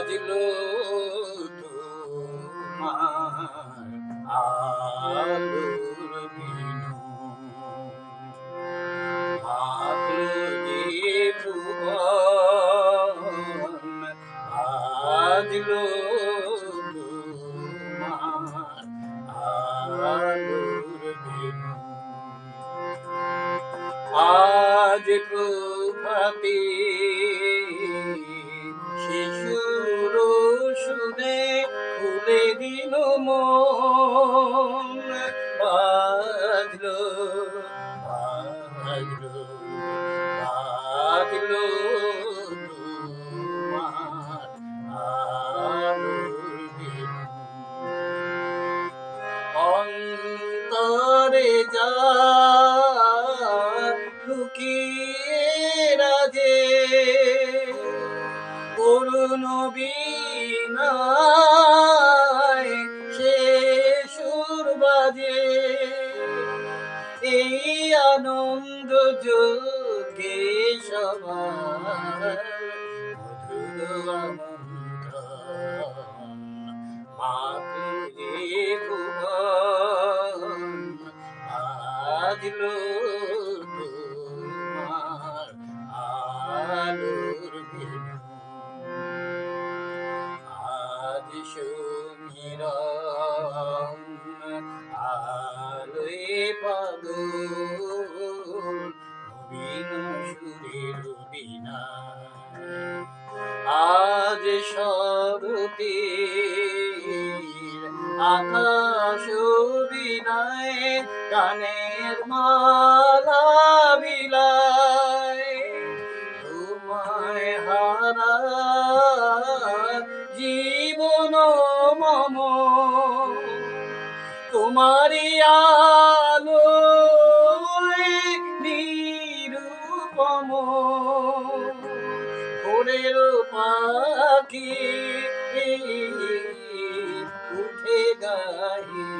তোমার আলোর আজ প্রভাতে দিল মন বাজলো বাজলো বাজলো বিনু অন্তরে যা লুকিয়ে রাজে করুণ বিনায় আনন্দ যোগে বাজলো তোমার আলোর আজ স্বরূপীর আকাশ বিনায় গানের মালা বিলায়। তোমায় হারা জীবন মম। তোমারি আলো নিরূপম। ভোরের পা পাখি উঠে গায়ে